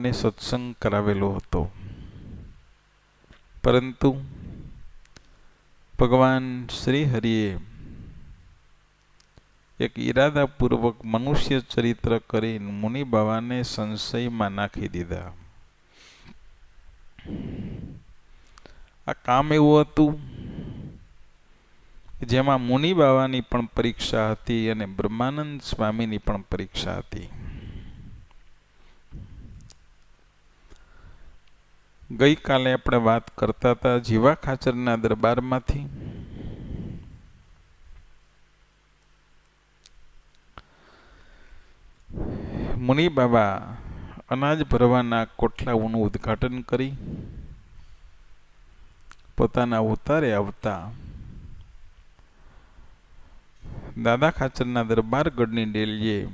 ને સત્સંગ કરાવેલો હતો. પરંતુ ભગવાન શ્રી હરિએ એક ઈરાદાપૂર્વક મનુષ્ય ચરિત્ર કરી મુનિ બાવાને સંશયમાં નાખી દીધા. આ કામ એવું હતું જેમાં મુનિ બાવાની પણ પરીક્ષા હતી અને બ્રહ્માનંદ સ્વામીની પણ પરીક્ષા હતી. ગઈકાલે આપણે વાત કરતા હતા જીવા ખાચરના દરબારમાંથી. મુનિ બાબા અનાજ ભરવાના કોઠલાઓનું ઉદ્ઘાટન કરી. પોતાના ઉતારે આવતા દાદા ખાચરના દરબારગઢની ડેલીએ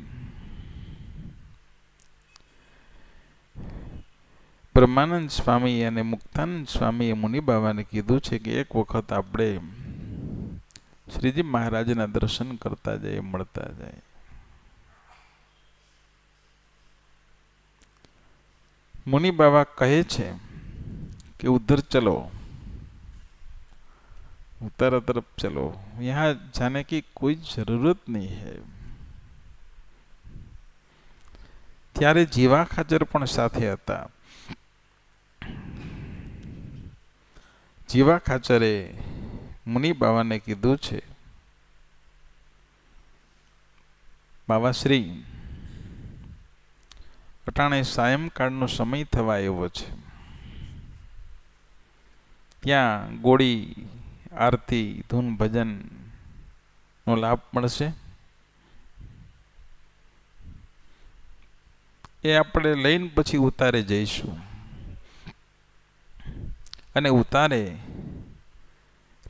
બ્રહ્માનંદ સ્વામી અને મુક્તાનંદ સ્વામીએ મુનિ બાબાને કીધું છે કે એક વખત આપણે શ્રીજી મહારાજના દર્શન કરતા જઈએ, મળતા જાય મુનિ બાબા કહે છે કે ઉધર ચલો. ઉતારા તરફ ચલો. યહાં જાને કી કોઈ જરૂરત નહીં હૈ. ત્યારે જીવા ખાચર પણ સાથે હતા. જીવા ખાચરે મુનિ બાવાને કીધું છે બાવાશ્રી અટાણે સાયંકાળનો સમય થવા એવો છે. ત્યાં ગોળી, આરતી, ધૂન ભજન નો લાભ મળશે. એ આપણે લઈને પછી ઉતારે જઈશું. અને ઉતારે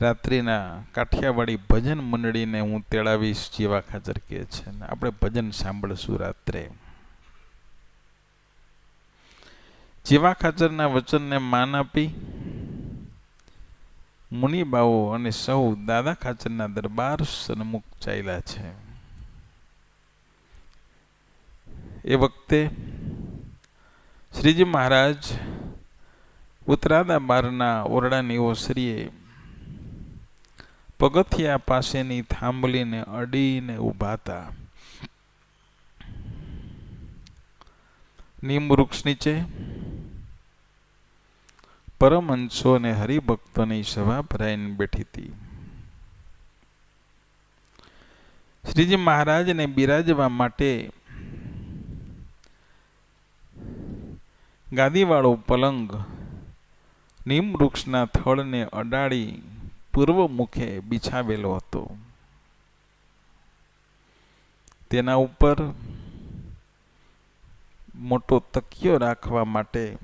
રાત્રિના કાઠિયાવાડી ભજન મંડળીને હું તેડાવીશ જેવા ખાચર કે છે. આપણે ભજન સાંભળશું રાત્રે. જેવા ખાચરના વચનને માન આપી મુનિબાઓ અને સૌ દાદા ખાચરના દરબાર સન્મુખ ચાલ્યા છે. એ વખતે શ્રીજી મહારાજ ઉતરાદા બારના ઓરડાની ઓસરીએ પગથિયા પાસેની થાંભલીને અડીને ઊભા હતા. નીમ વૃક્ષ નીચે પરમહંસો અને હરિભક્તોની સભા ભરાઈને બેઠી હતી. શ્રીજી મહારાજને બિરાજવા માટે ગાદીવાળો પલંગ નીમ વૃક્ષના થળને અડાડી પૂર્વ મુખે બિછાવેલો હતો. તેના ઉપર મોટો તકિયો રાખવા માટે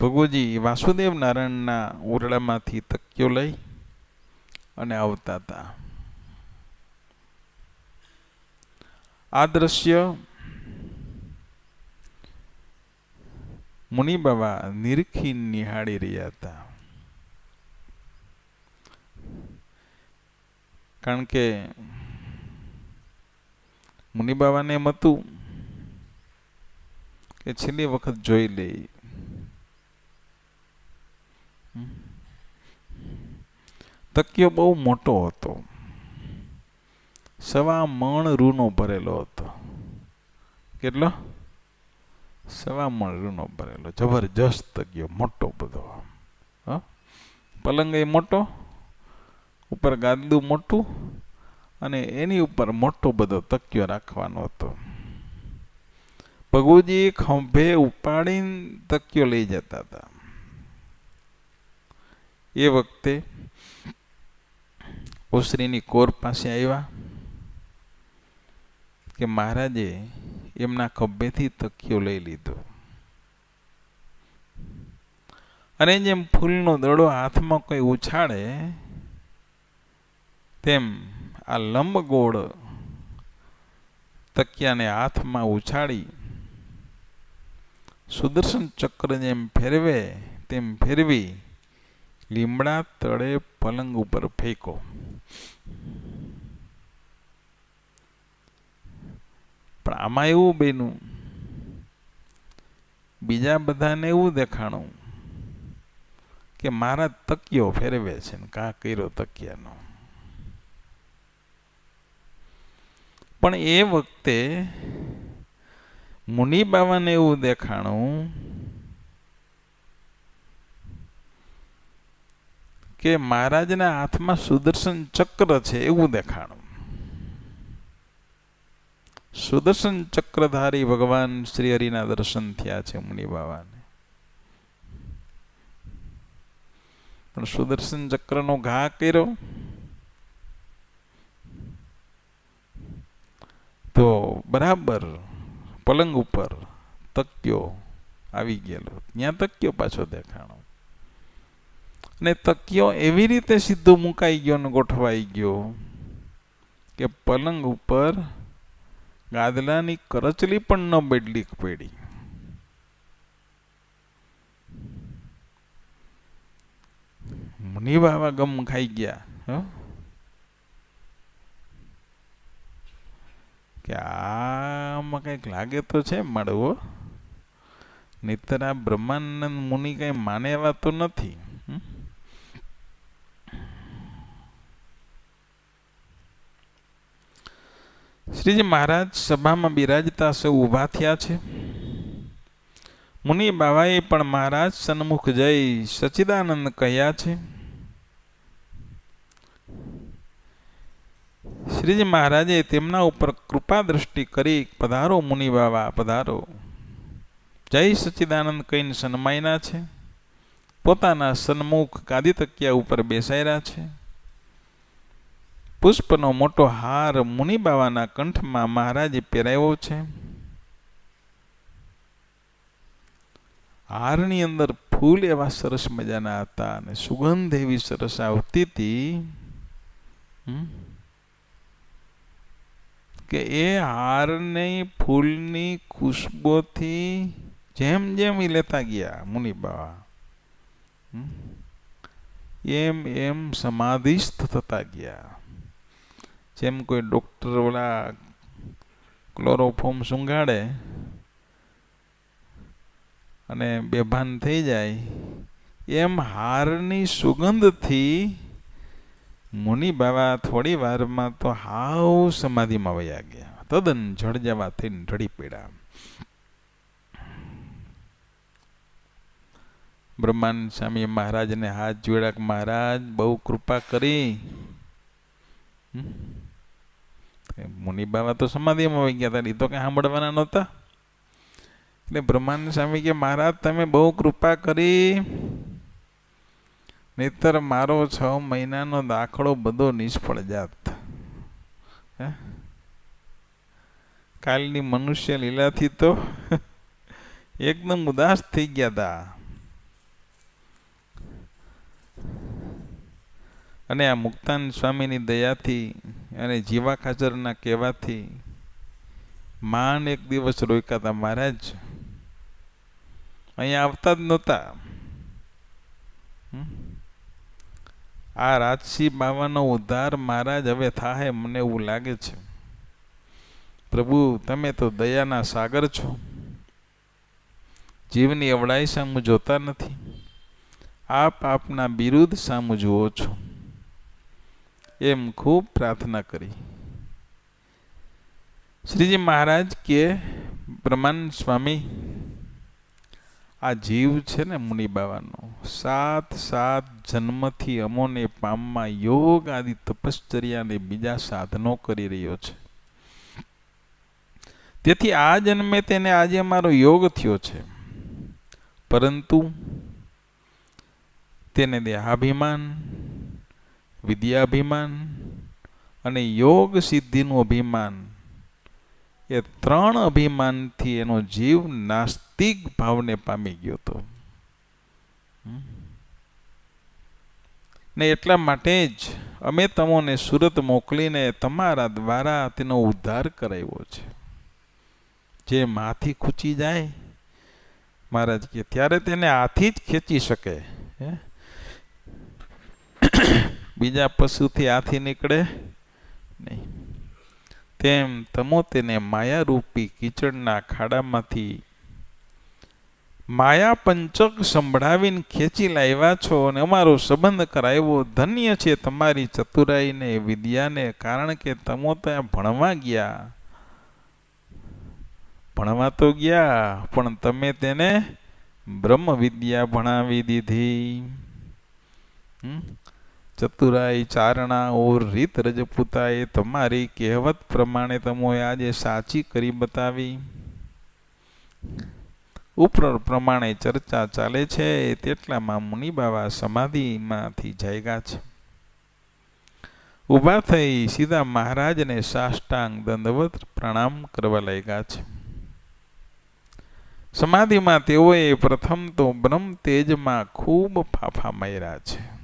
ભગુજી વાસુદેવ નારાયણના ઓરડામાંથી તકિયો લઈ અને આવતા હતા. આ દ્રશ્ય મુનિ બાબા નિરખી નિહાળી રહ્યા હતા. કારણ કે મુનિ બાબાને એમ હતું કે છેલ્લી વખત જોઈ લઈ તકિયો બહુ મોટો હતો. સવા મણ રૂનો ભરેલો હતો. કેટલો? સવા મણ રૂનો ભરેલો. જબરજસ્ત ગયો, મોટો બધો. પલંગ એ મોટો, ઉપર ગાદલું મોટું, અને એની ઉપર મોટો બધો તકિયો રાખવાનો હતો. પગુજી ખંભે ઉપાડીને તકિયો લઈ જતા હતા. એ વખતે ઓસરીની કોર પાસે આવ્યા કે મહારાજે એમના ખભેથી તકિયો લઈ લીધો. અને જેમ ફૂલનો દડો હાથમાં કોઈ ઉછાળે, તેમ આ લંબગોળ તકિયાને હાથમાં ઉછાળી સુદર્શન ચક્ર જેમ ફેરવે, તેમ ફેરવી લીમડા તળે પલંગ ઉપર ફેંકો. આમાં એવું બન્યું. બીજા બધાને એવું દેખાણું કે મારા તકિયો ફેરવે છે ને કા કર્યો તકિયાનો. પણ એ વખતે મુનિ બાવાને એવું દેખાણું કે મહારાજના હાથમાં સુદર્શન ચક્ર છે એવું દેખાણું. સુદર્શન ચક્રધારી ભગવાન શ્રી હરિના દર્શન થયા છે મુનિ બાવાને. પણ સુદર્શન ચક્રનો ઘા કર્યો. તો બરાબર પલંગ ઉપર તક્યો આવી ગયેલો. ત્યાં તક્યો પાછો દેખાણો. અને તકિયો એવી રીતે સીધો મુકાઈ ગયો ને ગોઠવાઈ ગયો કે પલંગ ઉપર ગાદલાની કરચલી પણ ન બેડલી પેડી. મુનિ બાબા ગમ ખાઈ ગયા કે આમાં કંઈક લાગે તો છે મળવો નહીતર આ બ્રહ્માનંદ મુનિ કઈ માને એવા તો નથી. શ્રીજી મહારાજ સભામાં બિરાજતા સૌ ઊભા થયા છે. મુનિ બાવાએ પણ મહારાજ સન્મુખ જઈ સચિદાનંદ કહ્યા છે. શ્રીજી મહારાજે તેમના ઉપર કૃપા દ્રષ્ટિ કરી પધારો મુનિ બાવા, પધારો. જય સચિદાનંદ કહીને સન્માયના છે. પોતાના સન્મુખ ગાદી તકિયા ઉપર બેસાયેલા છે. પુષ્પનો મોટો હાર મુનિબાવાના કંઠમાં મહારાજે પહેરાવ્યો છે. હારની અંદર ફૂલ એવા સરસ મજાના હતા અને સુગંધ એવી સરસ આવતી હતી. કે એ હારની ફૂલની ખુશ્બોથી જેમ જેમ એ લેતા ગયા મુનિબાવા. એમ એમ સમાધિસ્થ થતા ગયા. જેમ કોઈ ડૉક્ટર ઓલા ક્લોરોફોર્મ સૂંઘાડે અને બેભાન થઈ જાય, એમ હારની સુગંધથી મુનિ બાબા થોડી વારમાં તો હાવ સમાધિમાં વયા ગયા. તદ્દન જળ જવા થઈને ઢળી પડ્યા. બ્રહ્માંડ સ્વામી મહારાજને હાથ જોડ્યા મહારાજ બહુ કૃપા કરી. મુનિ બાબા તો સમાધિમાં આવી ગયા હતા. એ તો કઈ સાંભળવાના નહોતા. એટલે બ્રહ્માનંદ સ્વામી કે, મહારાજ, તમે બહુ કૃપા કરી. નહીતર મારો છ મહિનાનો દાખલો બધો નિષ્ફળ જાત. કાલની મનુષ્ય લીલાથી તો એકદમ ઉદાસ થઈ ગયા હતા અને આ મુક્તાન સ્વામીની દયાથી અને જીવા ખાચરના કહેવાથી માન એક દિવસ રોક્યા હતા મહારાજ. અહીંયા આવતા જ નહોતા. આ રાજસિંહ બાવાનો ઉદ્ધાર મહારાજ હવે થાય મને એવું લાગે છે. પ્રભુ, તમે તો દયાના સાગર છો. જીવની અવળાઈ સામું જોતા નથી. આપ આપના બિરુદ સામું જુઓ છો. એમ ખૂબ પ્રાર્થના કરી. શ્રીજી મહારાજ કે બ્રહ્માન સ્વામી, આ જીવ છે ને મુનિ બાવાનો સાત સાત જન્મથી અમોને પામમાં યોગ આદિ તપશ્ચર્યા ને બીજા સાધનો કરી રહ્યો છે. તેથી આ જન્મે તેને આજે મારો યોગ થયો છે. પરંતુ તેને દેહાભિમાન વિદ્યાભિમાન અને યોગ સિદ્ધિનું અભિમાન. એ ત્રણ અભિમાનથી એનો જીવ નાસ્તિક ભાવને પામી ગયો હતો ને એટલા માટે જ અમે તમોને સુરત મોકલીને તમારા દ્વારા તેનો ઉદ્ધાર કરાવ્યો છે. જે માથી ખૂચી જાય, મહારાજ કે ત્યારે તેને હાથી જ ખેંચી શકે, હે? બીજા પશુથી હાથી નીકળે? નહીં. તેમ તમો તેને માયારૂપી કીચડના ખાડામાંથી માયા પંચક સંભળાવીને ખેંચી લાવ્યા છો અને અમારો સંબંધ કરાવ્યો. ધન્ય છે તમારી ચતુરાઈને, વિદ્યાને, કારણ કે તમો ત્યાં ભણવા ગયા. ભણવા તો ગયા, પણ તમે તેને બ્રહ્મ વિદ્યા ભણાવી દીધી. હમ? ચતુરાઈ ચારણા ઓર રીત રજપૂતાએ તમારી કહેવત પ્રમાણે તમોએ આજે સાચી કરી બતાવી. ઉપર પ્રમાણે ચર્ચા ચાલે છે, તેટલામાં મુનિબાવા સમાધિમાંથી જાગ્યા છે. ઊભા થઈ સીધા મહારાજને સાષ્ટાંગ દંડવત પ્રણામ કરવા લાગ્યા છે. સમાધિમાં તેઓએ પ્રથમ તો બ્રહ્મ તેજમાં ખૂબ ફાફા માર્યા છે.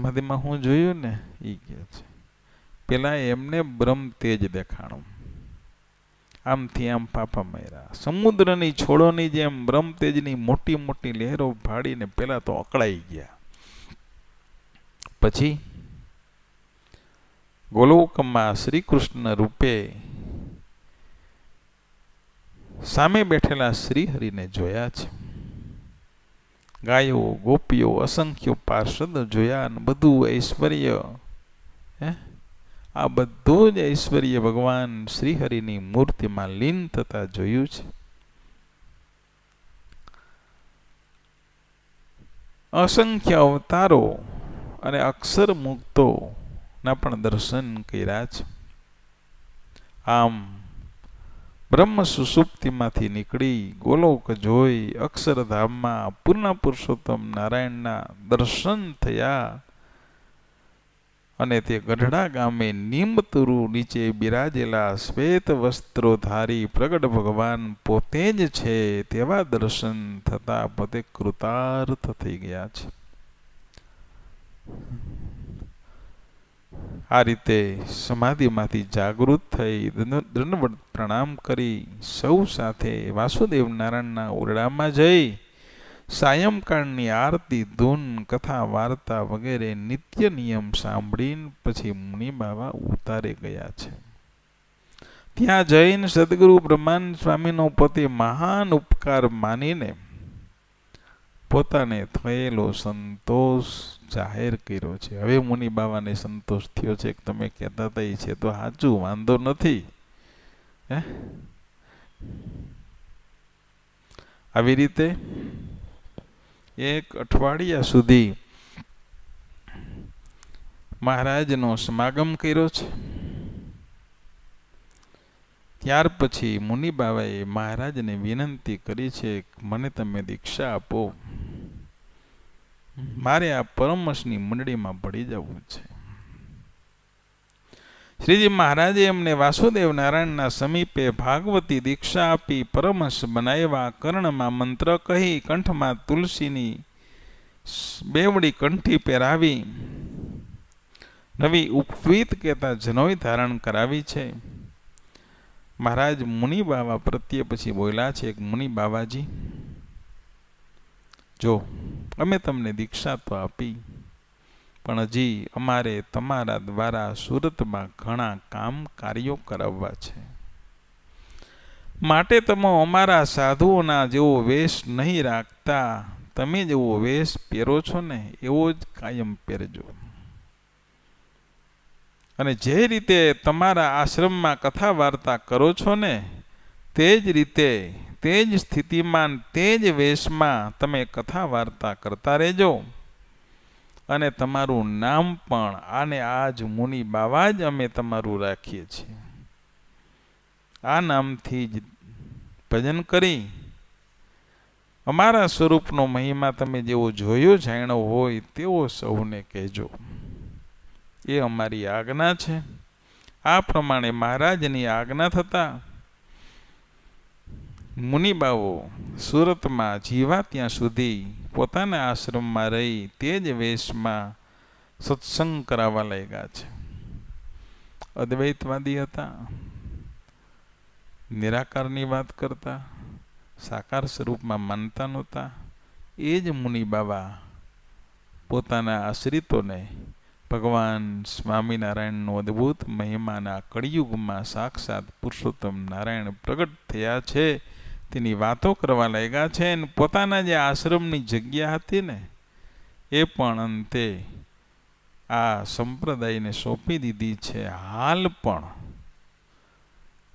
સમાધિમાં હું જોયું ને એ કે છે. પેલા એમને બ્રહ્મ તેજ દેખાણું. આમથી આમ પાપા માર્યા. સમુદ્રની છોડોની જેમ બ્રહ્મ તેજની મોટી મોટી લહેરો ભાડીને પેલા તો અકળાઈ ગયા. પછી ગોલોકમાં શ્રી કૃષ્ણ રૂપે સામે બેઠેલા શ્રી હરિને જોયા છે. ગાયો, ગોપીઓ, અસંખ્ય પાર્ષદ જોયા અને બધું ઐશ્વર્ય. હે? આ બધું જ ઐશ્વર્ય ભગવાન શ્રીહરિની મૂર્તિમાં લીન થતા જોયું છે. અસંખ્ય અવતારો અને અક્ષર મુક્તોના પણ દર્શન કર્યા છે. આમ બ્રહ્મ સુસુપ્તિમાંથી નીકળી ગોલોક જોઈ અક્ષરધામમાં પૂર્ણ પુરુષોત્તમ નારાયણના દર્શન થયા અને તે ગઢડા ગામે નિમતુરુ નીચે બિરાજેલા શ્વેત વસ્ત્રો ધારી પ્રગટ ભગવાન પોતે જ છે તેવા દર્શન થતા પોતે કૃતાર્થ થઈ ગયા છે. આ રીતે સમાધિમાંથી જાગૃત થઈ દંડવત પ્રણામ કરી સૌ સાથે વાસુદેવ નારાયણના ઓરડામાં જઈ સાયંકાળની આરતી, ધૂન, કથા, વાર્તા વગેરે નિત્ય નિયમ સાંભળીને પછી મુનિ બાબા ઉતારે ગયા છે. ત્યાં જૈન સદગુરુ બ્રહ્માન સ્વામીનો પોતે મહાન ઉપકાર માનીને પોતાને થયેલો સંતોષ જાહેર કર્યો છે. હવે મુનિ બાબાને સંતોષ થયો છે કે તમે કહેતા હતા એ છે તો સાચું, વાંધો નથી. હે? આવી રીતે એક અઠવાડિયા સુધી મહારાજનો સમાગમ કર્યો છે. ત્યાર પછી મુનિ બાબાએ મહારાજને વિનંતી કરી છે મને તમે દીક્ષા આપો. મારે આ પરમશની મંડળીમાં પડી જવું છે. શ્રીજી મહારાજે એમને વાસુદેવ નારાયણના સમીપે ભાગવતી દીક્ષા આપી પરમશ બનાવ્યા, કર્ણમાં મંત્ર કહી કંઠમાં તુલસીની બેવડી કંઠી પહેરાવી, નવી ઉપવીત કહેતા જનોય ધારણ કરાવી છે. મહારાજ મુનિ બાવા પ્રત્યે પછી બોલ્યા છે મુનિ બાબાજી જો, અમે તમને દીક્ષા તો આપી, પણ હજી અમારે તમારા દ્વારા સુરતમાં ઘણા કામ કાર્યો કરાવવા છે. માટે તમે અમારા સાધુઓના જેવો વેશ નહીં રાખતા, તમે જેવો વેશ પહેરો છો ને, એવો જ કાયમ પહેરજો. અને જે રીતે તમારા આશ્રમમાં કથા વાર્તા કરો છો ને, તે જ રીતે તે જ સ્થિતિમાં તે જ વેશમાં તમે કથા વાર્તા કરતા રહેજો. અને તમારું નામ પણ આને આજ મુનિ બાવા જ અમે તમારું રાખીએ છીએ. આ નામથી જ ભજન કરી. અમારા સ્વરૂપનો મહિમા તમે જેવો જોયો જાણ્યો હોય તેવો સૌને કહેજો. એ અમારી આજ્ઞા છે. આ પ્રમાણે મહારાજની આજ્ઞા થતા મુનિબાઓ સુરતમાં જીવા ત્યાં સુધી પોતાના આશ્રમમાં રહી તે જ વેશમાં સત્સંગ કરાવવા લાગ્યા છે. અદ્વૈતવાદી હતા, નિરાકારની વાત કરતા, સાકાર સ્વરૂપમાં માનતા નહોતા. એ જ મુનિ બાબા પોતાના આશ્રિતોને ભગવાન સ્વામિનારાયણનો અદ્ભુત મહિમાના કળિયુગમાં સાક્ષાત પુરુષોત્તમ નારાયણ પ્રગટ થયા છે. તેની વાતો કરવા લાગ્યા છે અને પોતાના જે આશ્રમની જગ્યા હતી ને, એ પણ અંતે આ સંપ્રદાયને સોંપી દીધી છે. હાલ પણ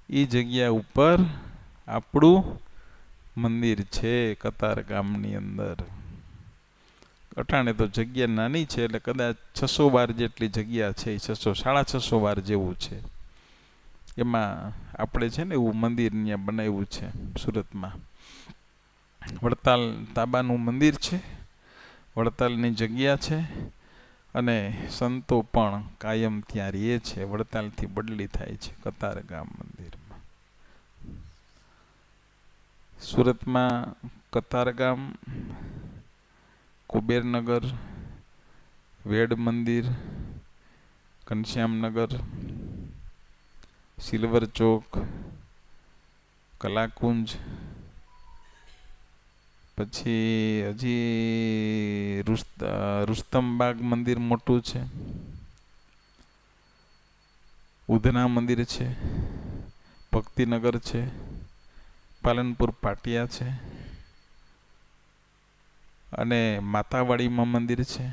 એ જગ્યા ઉપર આપણું મંદિર છે કતાર ગામની અંદર. અટાણે તો જગ્યા નાની છે એટલે કદાચ છસો બાર જેટલી જગ્યા છે એ છસો, સાડા છસો બાર જેવું છે. એમાં આપણે છે ને એવું મંદિર ત્યાં બનાવ્યું છે સુરતમાં. વડતાલ તાબાનું મંદિર છે, વડતાલની જગ્યા છે અને સંતો પણ કાયમ ત્યાં રહે છે, વડતાલથી બદલી થાય છે કતાર ગામ મંદિરમાં. સુરતમાં કતારગામ કુબેરનગર વેડ મંદિર ઘનશ્યામનગર સિલ્વર ચોક કલાકુંજ પછી હજી રુસ્તમબાગ મંદિર મોટું છે. ઉધના મંદિર છે. ભક્તિનગર છે. પાલનપુર પાટિયા છે. અને માતાવાડીમાં મંદિર છે.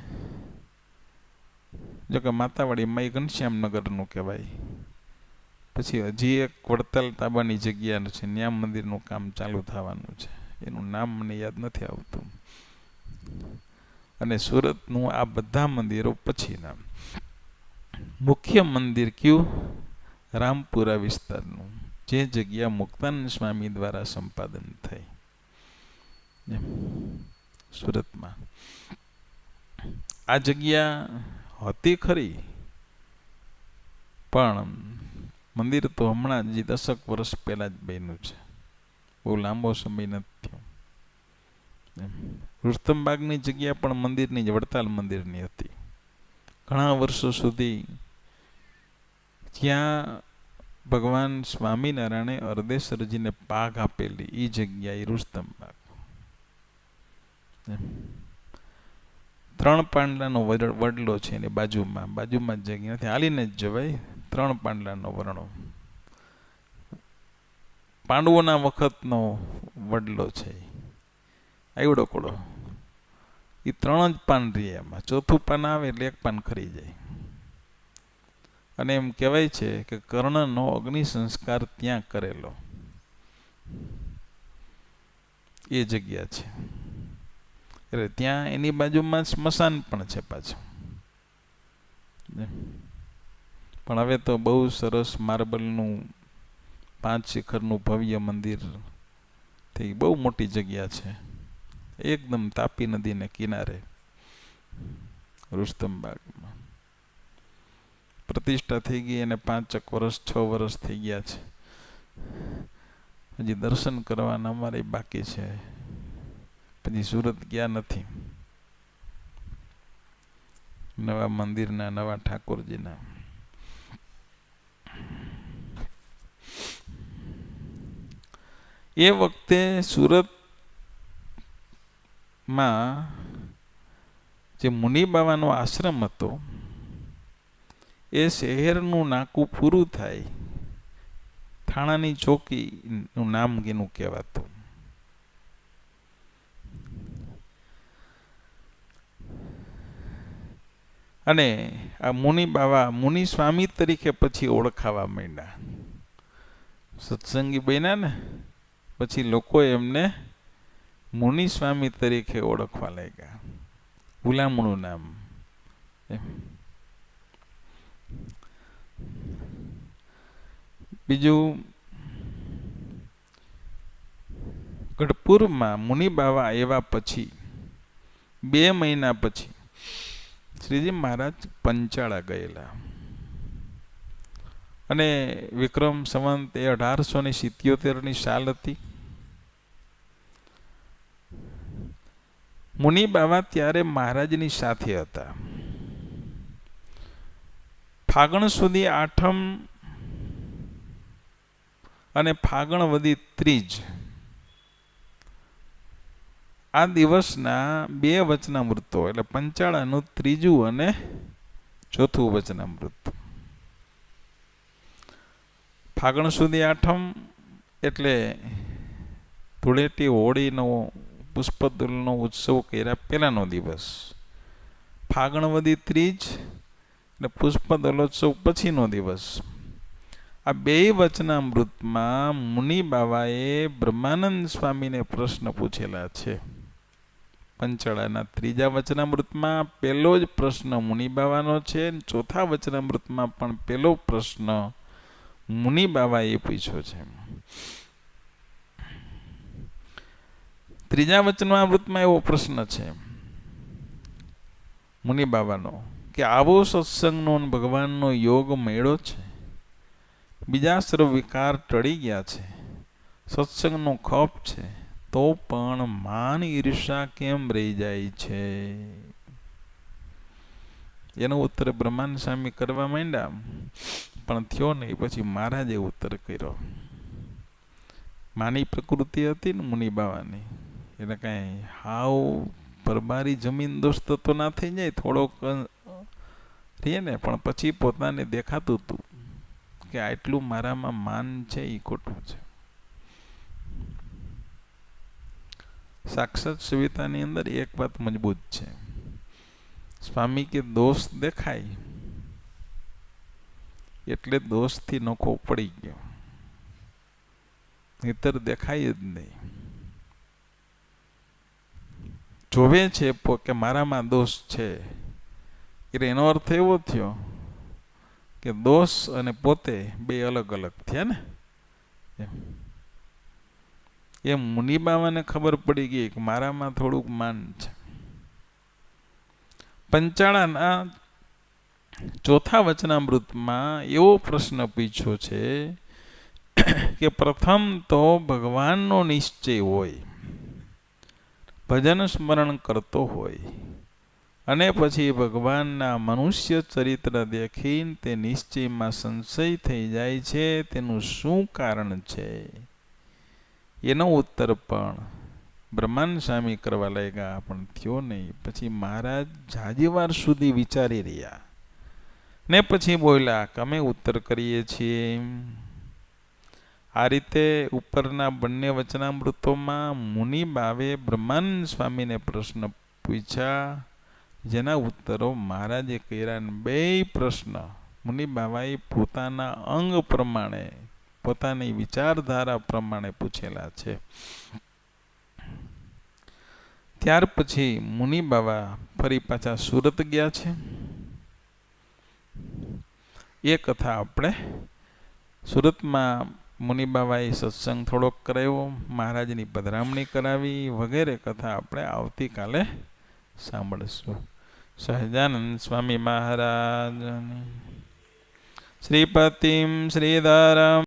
જો કે માતાવાડીમાં એ ઘનશ્યામનગરનું કહેવાય. પછી હજી એક વડતાલ તાબાની જગ્યા છે ત્યાં મંદિરનું કામ ચાલુ થવાનું છે. એનું નામ મને યાદ નથી આવતું. અને સુરતનું આ બધા મંદિરો પછીના. મુખ્ય મંદિર કયું? રામપુરા વિસ્તારનું, જે જગ્યા મુક્તાનંદ સ્વામી દ્વારા સંપાદન થઈ. સુરતમાં. આ જગ્યા હતી ખરી, પણ મંદિર તો હમણાં જ દશક વર્ષ પહેલાં જ બન્યું છે. બહુ લાંબો સમય નથી થયો. રુસ્તમબાગની જગ્યા પણ મંદિરની જ, વડતાલ મંદિરની હતી. ઘણા વર્ષો સુધી જ્યાં ભગવાન સ્વામિનારાયણે અર્ધેશ્વરજીને પાઘ આપેલી એ જગ્યા એ રુસ્તમબાગ ત્રણ પાંડલાનો વડલો છે એની બાજુમાં. બાજુમાં જ જગ્યા હાલીને જ જવાય. ત્રણ પાંડલાનો વર્ણો. પાંડવોના વખતનો વડલો છે આવડો કોડો. એ ત્રણ જ પાન રહે એમાં. ચોથું પાન આવે એટલે એક પાન ખરી જાય. અને એમ કહેવાય છે કે કર્ણનો અગ્નિ સંસ્કાર ત્યાં કરેલો. એ જગ્યા છે. એટલે ત્યાં એની બાજુમાં સ્મશાન પણ છે પાછું. પણ હવે તો બહુ સરસ માર્બલનું પાંચ શિખરનું ભવ્ય મંદિર થઈ બહુ મોટી જગ્યા છે. એકદમ તાપી નદીને કિનારે રુસ્તમબાગમાં પ્રતિષ્ઠા થઈ ગઈ અને પાંચક વર્ષ, છ વર્ષ થઈ ગયા છે. હજી દર્શન કરવાના અમારે બાકી છે. પછી સુરત ગયા નથી. નવા મંદિરના નવા ઠાકોરજીના. એ વખતે સુરતમાં જે મુનિ બાવાનો આશ્રમ હતો, એ શહેરનું નાકું પૂરું થાય, થાણાની ચોકીનું નામ એનું કહેવાતું. અને આ મુનિ બાવા મુનિ સ્વામી તરીકે પછી ઓળખાવા માંડ્યા. સત્સંગી બન્યા ને પછી લોકો એમને મુનિ સ્વામી તરીકે ઓળખવા લાગ્યા. ગુલામનું નામ. બીજું, ગઢપુરમાં મુનિ બાવા આવ્યા પછી, બે મહિના પછી, શ્રીજી મહારાજ પંચાળા ગયેલા. અને વિક્રમ સંવંત એ અઢારસો ને સિત્યોતેરની સાલ હતી. મુનિ બાવા ત્યારે મહારાજની સાથે હતા. ફાગણ સુધી આઠમ અને ફાગણ વધી ત્રીજ. આ દિવસના બે વચનામૃતો, એટલે પંચાળાનું ત્રીજું અને ચોથું વચનામૃત. ફાગણ સુધી આઠમ એટલે ધૂળેટી હોળીનો પુષ્પદુલનો ઉત્સવ કર્યા પહેલાનો દિવસ. ફાગણવદી ત્રીજ એટલે પુષ્પદલોત્સવ પછીનો દિવસ. આ બે વચનામૃતમાં મુનિ બાવાએ બ્રહ્માનંદ સ્વામીને પ્રશ્ન પૂછેલા છે. પંચાળાના ત્રીજા વચનામૃતમાં પહેલો જ પ્રશ્ન મુનિ બાવાનો છે. ચોથા વચનામૃતમાં પણ પહેલો પ્રશ્ન મુનિ બાવાએ પૂછ્યો છે. ત્રીજા વચનામૃતમાં એવો પ્રશ્ન છે, મુનિ બાબાનો, કે આવો સત્સંગનો ભગવાનનો યોગ મેળો છે? બીજા સર્વ વિકાર ટળી ગયા છે. સત્સંગનો ખપ છે. તો પણ માન ઈર્ષા કેમ રહી જાય છે? એનો ઉત્તર બ્રહ્માંડ સ્વામી કરવા માંડ્યા, પણ થયો નહીં. પછી મહારાજે ઉત્તર કર્યો. માની પ્રકૃતિ હતી ને મુનિ બાવાની એટલે કાંઈ હાવ પરબારી જમીન દોસ્ત તો ના થઈ જાય, થોડોક રહીએ ને, પણ પછી પોતાને દેખાતું હતું કે આટલું મારામાં માન છે એ ખોટું છે. સાક્ષાત સવિતાની અંદર એક વાત મજબૂત છે. સ્વામી કે દોષ દેખાય, એટલે દોષથી નખો પડી ગયો. નહીતર દેખાય જ નહીં. જોવે છે કે મારામાં દોષ છે. એટલે એનો અર્થ એવો થયો કે દોષ અને પોતે બે અલગ અલગ થયા ને? એમ મુનિબાવાને ખબર પડી ગઈ કે મારામાં થોડુંક માન છે. પંચાળાના ચોથા વચનામૃતમાં એવો પ્રશ્ન પૂછ્યો છે કે પ્રથમ તો ભગવાનનો નિશ્ચય હોય. ભજન સ્મરણ કરતો હોય અને પછી ભગવાનના મનુષ્ય ચરિત્ર દેખીને તે નિશ્ચયમાં સંશય થઈ જાય છે, તેનું શું કારણ છે? એનો ઉત્તર પણ બ્રહ્માંડ સ્વામી કરવા લાગ્યા, પણ થયો નહીં. પછી મહારાજ જાજીવાર સુધી વિચારી રહ્યા. ને પછી બોલ્યા કે અમે ઉત્તર કરીએ છીએ. આ રીતે ઉપરના બંને વચનામૃતોમાં મુનિ બાવે બ્રહ્માનંદ સ્વામીને પ્રશ્ન પૂછ્યા. જેના ઉત્તરો મહારાજે કર્યા બે પ્રશ્ન. મુનિ બાવાએ પોતાના અંગ પ્રમાણે, પોતાની વિચારધારા પ્રમાણે પૂછેલા છે. ત્યાર પછી મુનિ બાવા ફરી પાછા સુરત ગયા છે. એ કથા આપણે સુરતમાં મુનિ બાબાએ સત્સંગ થોડોક કરાવ્યો મહારાજની પધરામણી કરાવી, વગેરે કથા આપણે આવતીકાલે સાંભળીશું. સહજાનંદ સ્વામી મહારાજ શ્રીપતિમ શ્રીધારામ